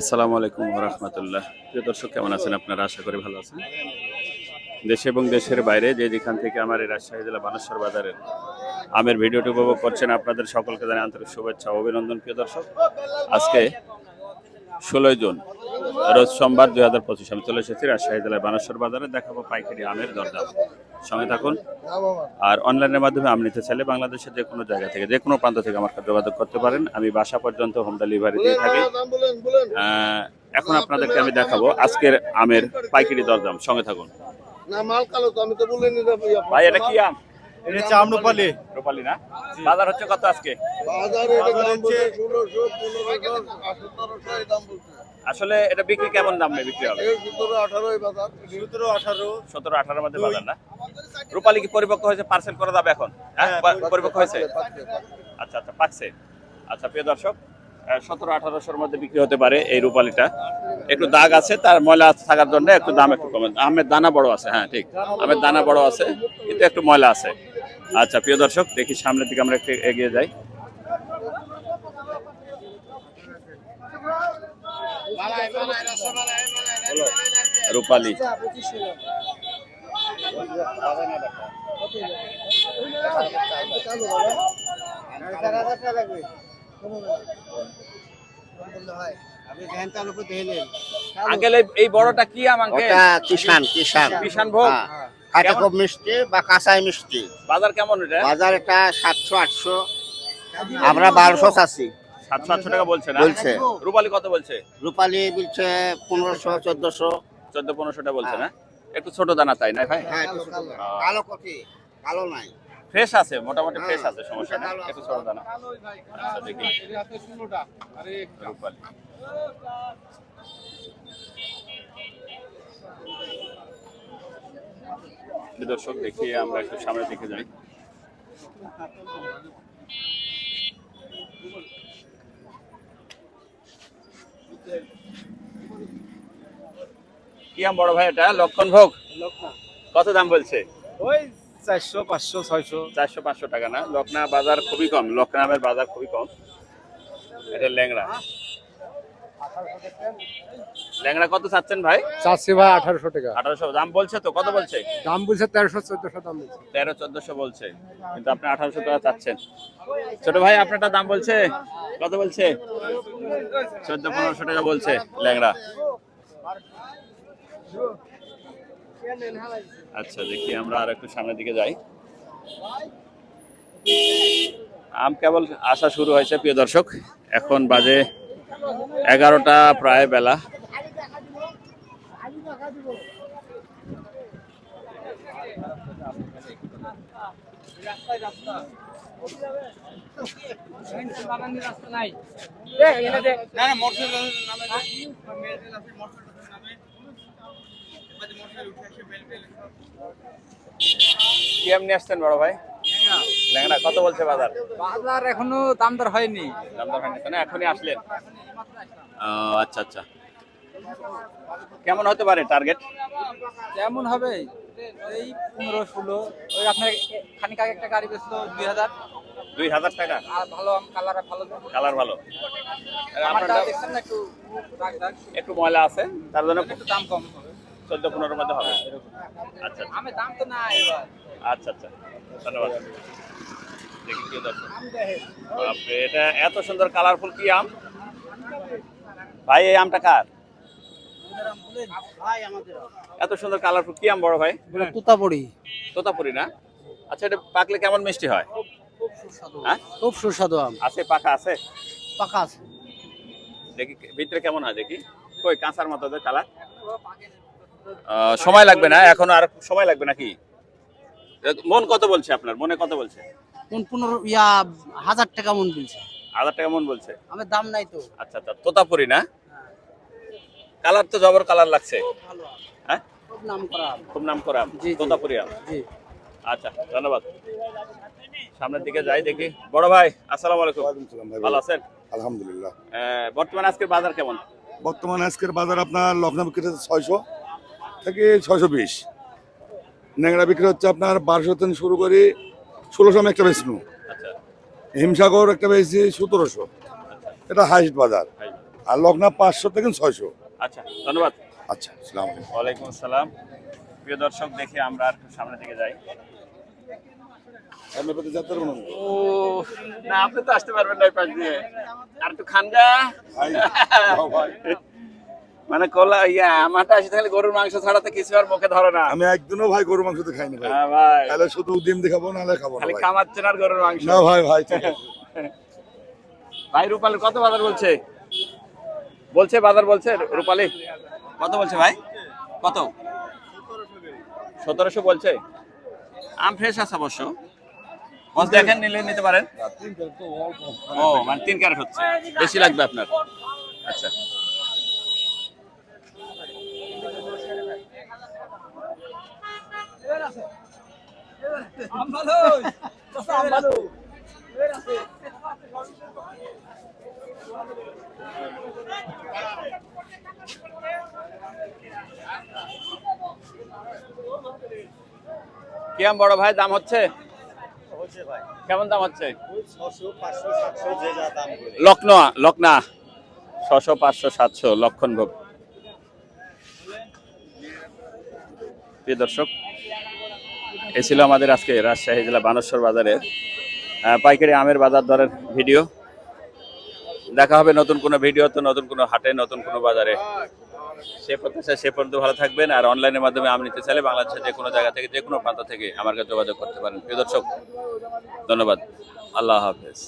আসসালামু আলাইকুম রহমতুল্লাহ প্রিয় দর্শক, কেমন আছেন আপনারা? আশা করি ভালো আছেন। দেশে এবং দেশের বাইরে যে যেখান থেকে আমার এই রাজশাহী জেলা বানেশ্বর বাজারের আমের ভিডিওটি উপভোগ করছেন, আপনাদের সকলকে জানাই আন্তরিক শুভেচ্ছা অভিনন্দন, প্রিয় দর্শক। আজকে ষোলোই জুন, রোজ সোমবার দুই হাজার পঁচিশ আমি চলে এসেছি রাজশাহী জেলার বানেশ্বর বাজারে। দেখাবো পাইকারি আমের দরদাম। সঙ্গে থাকুন। আর অনলাইনের মাধ্যমে আম নিতে চাইলে বাংলাদেশের যে কোনো জায়গা থেকে যে কোনো প্রান্ত থেকে আমার যোগাযোগ করতে পারেন। আমি বাসা পর্যন্ত হোম ডেলিভারি দিয়ে থাকি। এখন আপনাদেরকে আমি দেখাবো। আজকের আমের পাইকারি দরদাম সঙ্গে থাকুন। না মাল কালো তো আমি তো বলিনি রে ভাইয়া। ভাই এটা কি আম? এটা হচ্ছে আমরুপালি রূপালি। না? বাজার হচ্ছে কত আজকে? বাজারে এটা দাম বলছে দাম বলছে। আসলে এটা বিক্রি কেমন দামে বিক্রি হবে? এই সতেরো আঠারো এই বাজার। সতেরো আঠারো। সতেরো আঠারোর মধ্যে বাজার না? রূপালি কি পরিপক্ক হয়েছে? পার্সেল করা যাবে এখন? হ্যাঁ? হ্যাঁ, পরিপক্ক হয়েছে? আচ্ছা আচ্ছা পাকছে আচ্ছা প্রিয় দর্শক সতেরো আঠারোশোর মধ্যে বিক্রি হতে পারে এই রূপালিটা। একটু দাগ আছে তার ময়লা থাকার জন্য একটু দাম একটু কমে। আমের দানা বড় আছে হ্যাঁ ঠিক। আমের দানা বড় আছে কিন্তু একটু ময়লা আছে। আচ্ছা প্রিয় দর্শক দেখি সামনের দিকে আমরা একটু এগিয়ে যাই। রূপালি। এই বড়টা কি আম আঙ্কেল? ওটা কিষান কিষান কিষান ভোগ? হ্যাঁ। খুব মিষ্টি বা কাঁচাই মিষ্টি। বাজার কেমন এটা? বাজার এটা সাতশো আটশো। আমরা বারোশো চাচ্ছি। সাতশো আটশো টাকা বলছে না বলছে। রূপালি কত বলছে? রূপালি বলছে পনেরোশো চোদ্দশো। চোদ্দ পনেরোশোটা বলছে না একটু ছোট দানা তাই না ভাই? হ্যাঁ। কালো কফি কালো নাই। ফ্রেশ আছে মোটামুটি ফ্রেশ হ্যাঁ, আছে সমস্যা নেই। একটু ছোট দানা। আচ্ছা দেখি। রূপালি। দর্শক দেখি আমরা একটু সামনের দিকে যাই। কি আম বড় ভাই এটা? লক্ষণ ভোগ? কত দাম বলছে? ওই চারশো পাঁচশো ছয়শো। চারশো পাঁচশো টাকা না? লকনা বাজার খুবই কম। লকনামের বাজার খুবই কম। এটা ল্যাংড়া। ল্যাংড়া কত চাচ্ছেন ভাই? চাচ্ছি ভাই আঠারোশো টাকা। আঠারোশো। দাম বলছে তো? কত বলছে? দাম বলছে তেরোশো চোদ্দশো দাম বলছে। তেরো চোদ্দশো বলছে। কিন্তু আপনি আঠারোশো টাকা চাচ্ছেন। ছোট ভাই আপনারটা দাম বলছে? কত বলছে? চোদ্দ পনেরোশো টাকা বলছে ল্যাংড়া। আচ্ছা দেখি আমরা আর একটু সামনের দিকে যাই। আম কেবল আসা শুরু হয়েছে প্রিয় দর্শক। এখন বাজে এগারোটা প্রায় বেলা। কি এমনি আসছেন বড় ভাই? ল্যাংড়া কত বলছে বাজার? বাজার এখনও দাম দর হয়নি। দাম দর হয়নি তো না? এখনই আসলেন। আচ্ছা আচ্ছা। কেমন হতে পারে টার্গেট কেমন হবে এই পনেরো ষোলো ওই আপনার খানিক আগে একটা গাড়ি বেচলো দুই হাজার। দুই হাজার টাকা? আর ভালো কালার ভালো কালার ভালো। একটু একটু ময়লা আছে তার জন্য একটু দাম কম হবে। চোদ্দ পনেরোর মধ্যে হবে? আচ্ছা আমি দাম তো না এবার। আচ্ছা আচ্ছা। ধন্যবাদ। দেখি কি দর্শক বাপরে, এটা এত সুন্দর কালারফুল কি আম? ভাই এই আমটা কার? এত সুন্দর কালারফুল কি আম বড় ভাই? তুতাপড়ি তোতাপুরি। না? আচ্ছা এটা পাকলে কেমন মিষ্টি হয়? হ্যাঁ? খুব সুস্বাদু আম। আছে পাকা আছে? পাকা আছে। দেখি ভিতরে কেমন হয় দেখি। কই কাঁচার মতো কালার সময় লাগবে না? এখন আর সময় লাগবে নাকি? মন কত বলছে আপনার? মনে কত বলছে? কোন পনেরো ইয়া হাজার টাকা মন বলছে। হাজার টাকা মন বলছে? আমার দাম নাই তো। আচ্ছা আচ্ছা তোতাপুরি না? কালার তো জবর কালার লাগছে। ভালো হ্যাঁ? খুব নাম করা খুব নাম করা জি, জি। তোতাপুরি জি। আচ্ছা ধন্যবাদ। সামনের দিকে যাই দেখি। বড় ভাই আসসালামু আলাইকুম। ভালো আছেন? আলহামদুলিল্লাহ। বর্তমানে আজকের বাজার কেমন? বর্তমানে আজকের বাজার আপনার লখনৌ বিক্রি হচ্ছে ছয়শো থেকে ছয়শো বিশ। ন্যাংরা বিক্রি হচ্ছে আপনার বারোশো থেকে শুরু করে ষোলোশো আমি একটা বেচনু। আচ্ছা। হিমসাগর একটা বেশি সতেরোশো। এটা হাইস্ট বাজার। আর লকনা পাঁচশো থেকে ছয়শো। আচ্ছা ধন্যবাদ। আচ্ছা সালাম ওয়ালাইকুম আসসালাম। প্রিয় দর্শক দেখে আমরা আর একটু সামনে দিকে যাই। ও না আপনি তো আসতে পারবেন না পাশ দিয়ে। আর একটু খানগা। মানে কলা ইয়া আমারটা আসি তাহলে গরুর মাংস ছাড়া তো কিছু আর মুখে ধরে না। আমি একদিনও ভাই গরু মাংস তো খাইনি ভাই। হ্যাঁ ভাই। তাহলে শুধু ডিম দিয়ে খাব নাহলে খাব না খালি ভাই। কামাচ্ছেন আর গরুর মাংস। না ভাই ভাই ভাই রূপালী কত বাজার বলছে? বলছে বাজার বলছে রূপালী? কত বলছে ভাই? কত? সতেরোশো বলছে। আম ফ্রেশ আছে অবশ্য। বস দেখেন নিলে নিতে পারেন। ও মানে তিন ক্যারেট হচ্ছে। বেশি লাগবে আপনার। আচ্ছা। কি আম বড় ভাই? দাম হচ্ছে? হচ্ছে কেমন দাম হচ্ছে? লক্ষ্ণ লক্ষ্ণা ছশো পাঁচশো সাতশো লক্ষণ ভোগ প্রিয় দর্শক এ ছিল আমাদের আজকে রাজশাহী জেলা বানেশ্বর বাজারের পাইকারি আমের বাজার দরের ভিডিও। দেখা হবে নতুন কোনো ভিডিও তো নতুন কোনো হাটে, নতুন কোনো বাজারে। সে প্রত্যাশা সে পর্যন্ত ভালো থাকবেন আর অনলাইনের মাধ্যমে আম নিতে চাইলে বাংলাদেশের যে কোনো জায়গা থেকে, যে কোনো প্রান্ত থেকে আমার কাছে যোগাযোগ করতে পারেন। প্রিয় দর্শক, ধন্যবাদ। আল্লাহ হাফেজ।